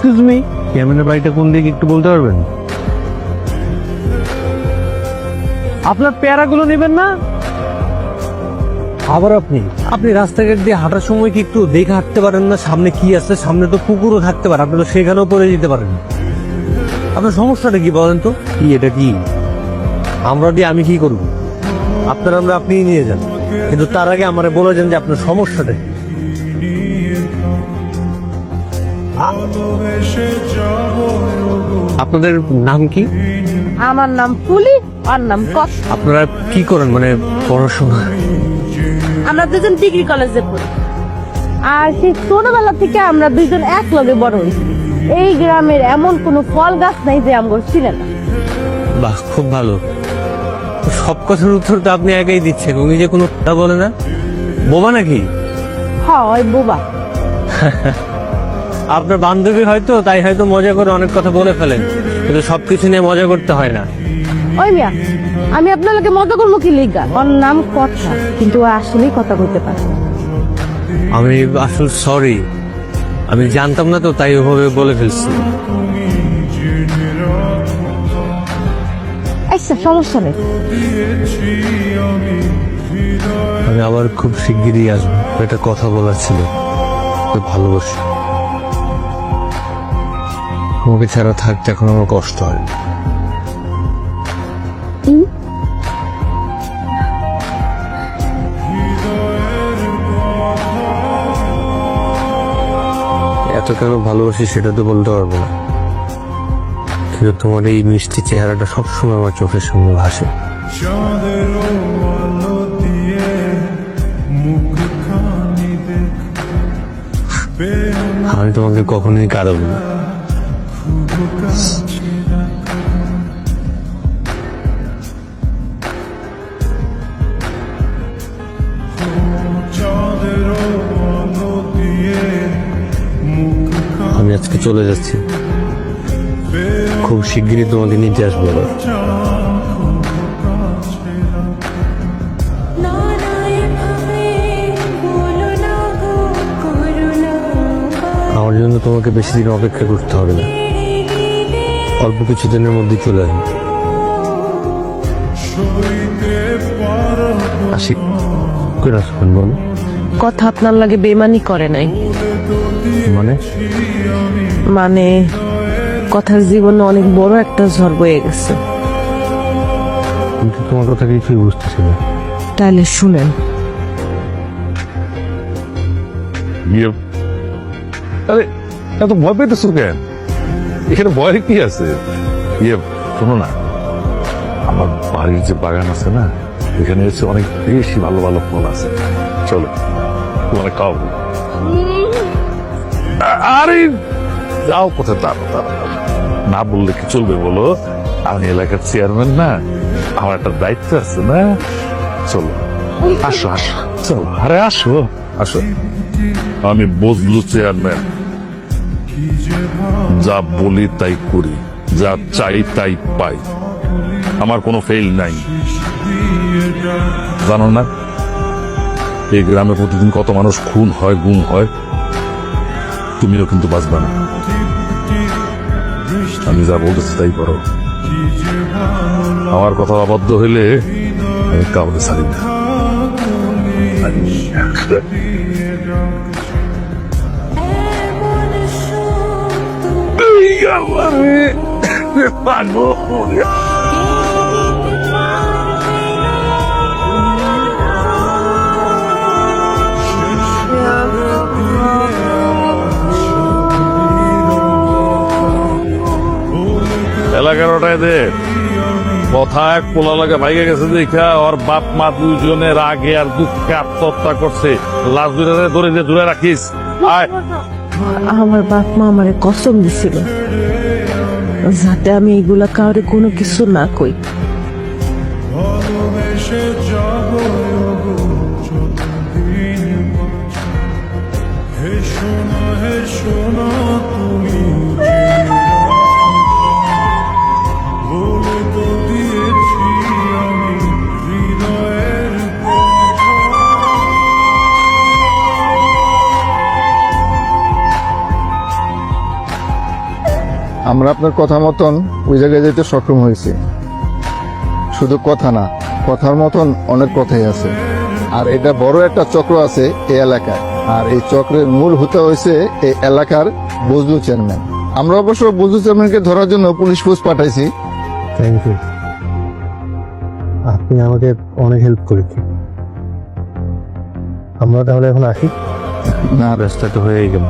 Excuse me বাড়িটা কোন দিকে একটু বলতে পারবেন? আপনার পেয়ারাগুলো নেবেন না? আবার আপনি? আপনি রাস্তাঘাট দিয়ে হাঁটার সময় কি একটু দেখে হাঁটতে পারেন না? সামনে কি আছে? সামনে তো পুকুরও থাকতে পারে। আপনি তো সেখানেও পড়ে যেতে পারেন। আপনার সমস্যাটা কি বলেন তো? কি এটা কি? আমরা দিয়ে আমি কি করব? আপনার আমরা আপনি নিয়ে যান। কিন্তু তার আগে আমারে বলে যান যে আপনার সমস্যাটা কি। আপনাদের নাম কি? আমার নাম ফুলি আর নাম কস। আপনারা কি করেন মানে পড়াশোনা? আমরা দুজন ডিগ্রি কলেজে পড়ি। আর সেই ছোটবেলা থেকে আমরা দুইজন এক লগে বড় হয়েছি। এই গ্রামের এমন কোনো ফল গাছ নাই যে আমগর ছিলেন না। বাহ খুব ভালো। সব কথার উত্তর তো আপনি একাই দিচ্ছেন উনি যে কোনো কথা বলে না? বোবা নাকি? হয় বোবা। আপনার বান্ধবী হয়তো তাই হয়তো মজা করে অনেক কথা বলে ফেলেন কিন্তু সবকিছু নিয়ে মজা করতে হয় না। ওই মিয়া আমি আপনার লোকে মজা করব কি লিগা? ওর নাম কথা কিন্তু ও আসলেই কথা বলতে পারে আমি আসলে সরি আমি জানতাম না তো তাই ওভাবে বলে ফেলছি। আচ্ছা সমস্যা নেই। আমি আবার খুব শিগগিরই আসব একটা কথা বলার ছিল ভালোবাসি। তোমাকে ছাড়া থাকতে এখন আমার কষ্ট হয়। এত কেন ভালোবাসি সেটা তো বলতে পারব না। কিন্তু তোমার এই মিষ্টি চেহারাটা সবসময় আমার চোখের সামনে ভাসে। আমি তোমাকে কখনোই কাঁদাবো না। আমি আজকে চলে যাচ্ছি। খুব শিগগিরই তোমাকে নিতে আসব আমার জন্য তোমাকে বেশি দিন অপেক্ষা করতে হবে না। অল্প কিছু দিনের মধ্যে চলে আসবে। আসি। আসবেন বলো? কথা আপনার লাগে বেমানি করে নাই। মানে? মানে কথার জীবনে অনেক বড় একটা ঝড় বয়ে গেছে। আমি তো তোমার কথা কিছুই বুঝতেছি না। তাহলে শুনেন। ইয়ে আরে এত ভয় পেতেছো কেন? এখানে ভয়ের কি আছে? ইয়ে শোনো না। আমার বাড়ির যে বাগান আছে না, এখানে হচ্ছে অনেক বেশি ভালো ভালো ফল আছে। চলো তোমার খাওয়াবো আরে, যাও কোথায়? দাঁড়ো। না বললে কি চলবে বলো? আমি এলাকার চেয়ারম্যান না, আমার একটা দায়িত্ব আছে না। চলো, আসো আসো, চলো। আরে, আসো আসো। আমি বদলু চেয়ারম্যান। যা বলি তাই করি, যা চাই তাই পাই। আমার কোনো ফেল নাই। জানো না, এই গ্রামে প্রতিদিন কত মানুষ খুন হয়, গুম হয়, তুমিও কিন্তু বাঁচবে না। আমি যা বলতেছি তাই করো। আমার কথা অবাধ্য হইলে আমি কাউকে ছাড়ি না। এলাকার ওটাই দে। কথা এক পোলা লাগে ভাইগে গেছে দেখা, ওর বাপ মা দুজনের আগে আর দুঃখে আত্মহত্যা করছে। লাশ দুইটা ধরে দিয়ে দূরে রাখিস। আয়। আমার বাপ মা আমারে কসম দিছিল যাতে আমি এইগুলা কাউরে কোনো কিছু না কই। আমরা আপনার কথা মতন ওই জায়গায় যেতে সক্ষম হয়েছি। শুধু কথা না কথার মতন অনেক কথাই আছে। আর এটা বড় একটা চক্র আছে এই এলাকায়। আর এই চক্রের মূল হতে হয়েছে এই এলাকার বজলু চেয়ারম্যান। আমরা অবশ্য বজলু চেয়ারম্যানকে ধরার জন্য পুলিশ ফোর্স পাঠাইছি। থ্যাংক ইউ আপনি আমাকে অনেক হেল্প করেছেন। আমরা তাহলে এখন আসি। না ব্যস্ত তো হয়ে গেল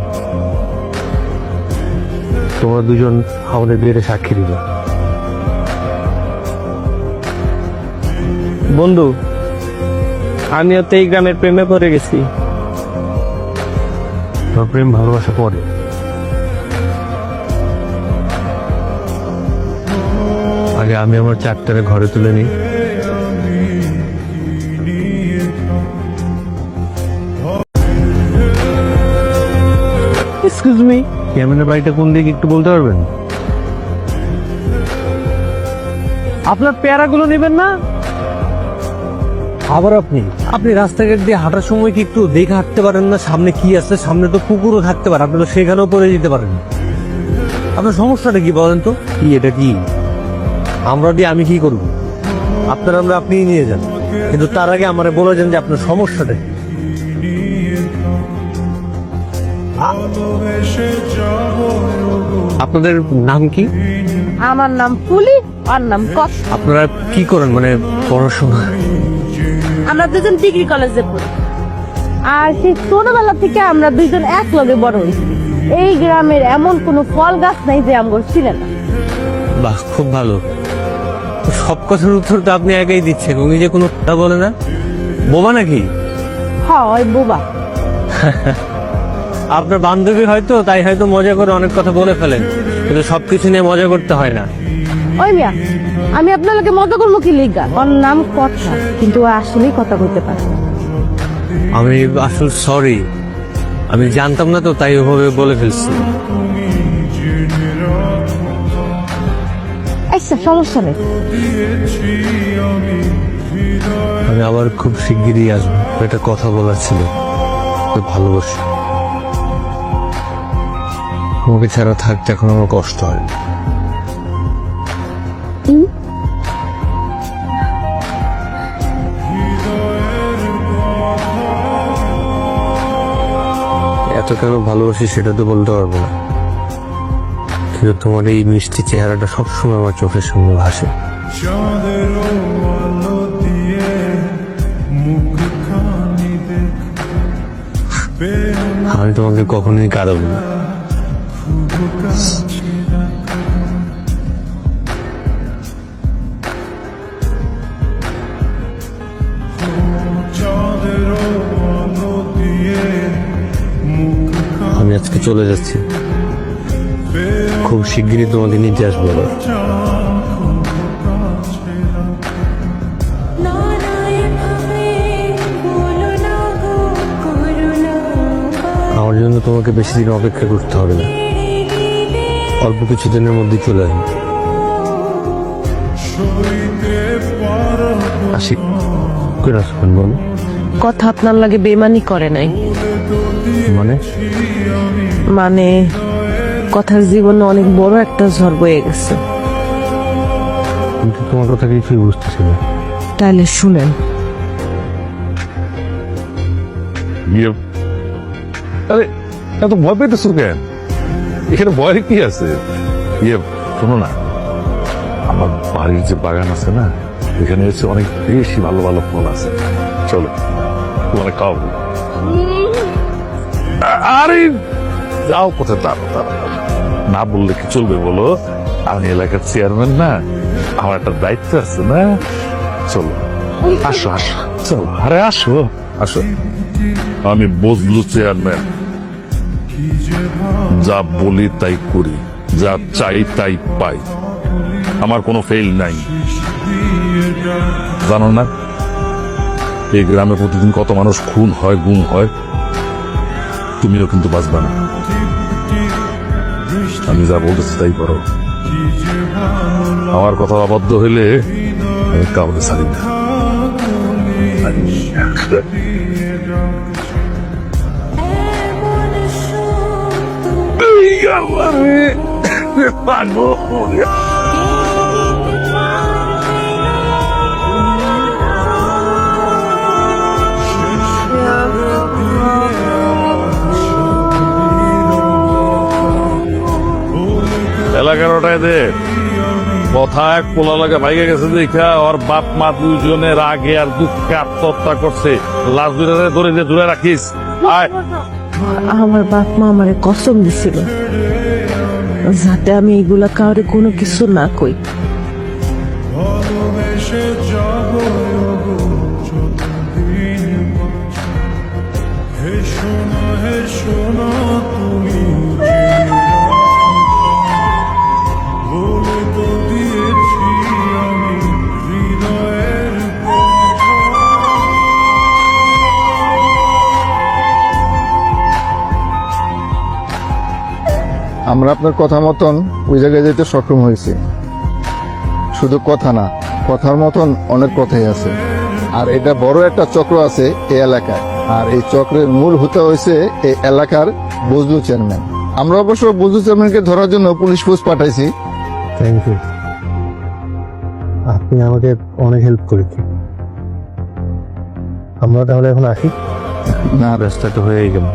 তোমরা দুজন আমাদের বিয়েতে সাক্ষী দিবে। বন্ধু আমিও তো এই গ্রামের প্রেমে পড়ে গেছি। তোমার প্রেম ভালোবাসা পরে। আগে আমি আমার চারটারে ঘরে তুলে নিই। এক্সকিউজ মি ক্যামেরার বাড়িটা কোন দিকে একটু বলতে পারবেন? আপনার পেয়ারাগুলো নেবেন না? আবার আপনি? আপনি রাস্তাঘাট দিয়ে হাঁটার সময় কি একটু দেখে হাঁটতে পারেন না? সামনে কি আছে? সামনে তো পুকুরও থাকতে পারে। আপনি তো সেখানেও পড়ে যেতে পারেন। আপনার সমস্যাটা কি বলেন তো? কি এটা কি? আমরা দিয়ে আমি কি করব? আপনার আমরা আপনিই নিয়ে যান। কিন্তু তার আগে আমারে বলে যান যে আপনার সমস্যাটা কি। আপনাদের নাম কি? আমার নাম ফুলি আর নাম কস আপনারা কি করেন মানে পড়াশোনা? আমরা দুজন ডিগ্রি কলেজে পড়ি। আর সেই ছোটবেলা থেকে আমরা দুইজন এক লগে বড় হয়েছি এই গ্রামের এমন কোনো ফল গাছ নাই যে আমগর ছিলেন না। বাহ খুব ভালো। সব কথার উত্তর তো আপনি একাই দিচ্ছেন উনি যে কোনো কথা বলে না? বোবা নাকি? হয় বোবা। আপনার বান্ধবী হয়তো তাই হয়তো মজা করে অনেক কথা বলে ফেলেন কিন্তু সবকিছু নিয়ে মজা করতে হয় না। ওই মিয়া আমি আপনার লোকে মজা করব কি লিগা? ওর নাম কথা কিন্তু ও আসলেই কথা বলতে পারে আমি আসল সরি আমি জানতাম না তো তাই ওভাবে বলে ফেলছি। আচ্ছা সমস্যা নেই। আমি আবার খুব শিগগিরই আসব। একটা কথা বলার ছিল ভালোবাসি। তোমাকে ছাড়া থাকতে এখন আমার কষ্ট হয়। এত কেন ভালোবাসি সেটা তো বলতে পারব না। কিন্তু তোমার এই মিষ্টি চেহারাটা সবসময় আমার চোখের সামনে ভাসে। আমি তোমাকে কখনোই কাঁদাবো না। আমি আজকে চলে যাচ্ছি। খুব শিগগিরই তোমাকে নিতে আসব আমার জন্য তোমাকে বেশি দিন অপেক্ষা করতে হবে না। অল্প কিছু দিনের মধ্যে চলে আসবে। আসি। কই আসবেন বলো। কথা আপনার লাগে বেমানি করে নাই। মানে? মানে কথার জীবনে অনেক বড় একটা ঝড় বয়ে গেছে। কিন্তু তোমার কথা কিছুই বুঝতেছি না। তাইলে শুনেন। ইয়ে আরে এত ভয় পেতেছো কেন? এখানে ভয়ের কি আছে? ইয়ে শোনো না। আমার বাড়ির যে বাগান আছে না, এখানে হচ্ছে অনেক বেশি ভালো ভালো ফল আছে। চলো তোমার খাওয়াবো আরে, যাও কোথায়? তাড়ো তাড়ো না বললে কি চলবে বলো? আমি এলাকার চেয়ারম্যান না, আমার একটা দায়িত্ব আছে না। চলো, আসো আসো। চলো, আরে আসো আসো। আমি বজলু চেয়ারম্যান। যা বলি তাই করি, যা চাই তাই পাই। আমার কোনো ফেল নাই। জানো না, এই গ্রামে প্রতিদিন কত মানুষ খুন হয়, গুম হয়, তুমিও কিন্তু বাঁচবে না। আমি যা বলতেছি তাই করো। আমার কথা অবাধ্য হইলে আমি কাউকে ছাড়ি না। আমারে এলাকার দে। কথা এক পোলা লাগে ভাইগে গেছে দেখা, ওর বাপ মা দুইজনের আগে আর দুঃখে আত্মহত্যা করছে। লাশ দুইটারে ধরে দিয়ে দূরে রাখিস। আয়। আমার বাপ মা আমারে কসম দিছিল যাতে আমি এগুলা কাউরে কোনো কিছু না কই। আমরা আপনার কথা মতন ওই জায়গায় যেতে সক্ষম হয়েছি। শুধু কথা না কথার মতন অনেক কথাই আছে। আর এটা বড় একটা চক্র আছে এই এলাকায়। আর এই চক্রের মূল হতে হয়েছে এই এলাকার বজলু চেয়ারম্যান। আমরা অবশ্য বজলু চেয়ারম্যানকে ধরার জন্য পুলিশ ফোর্স পাঠাইছি। থ্যাংক ইউ আপনি আমাকে অনেক হেল্প করেছেন। আমরা তাহলে এখন আসি। না ব্যস্ত তো হয়েই গেল।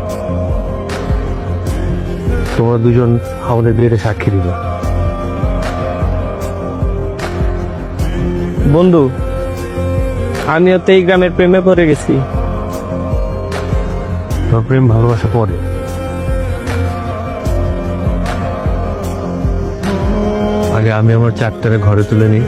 তোমরা দুজন আমাদের বিয়েতে সাক্ষী দিবে। বন্ধু আমিও তো এই গ্রামের প্রেমে পড়ে গেছি। তোর প্রেম ভালোবাসা পরে। আগে আমি আমার চারটারে ঘরে তুলে নিই।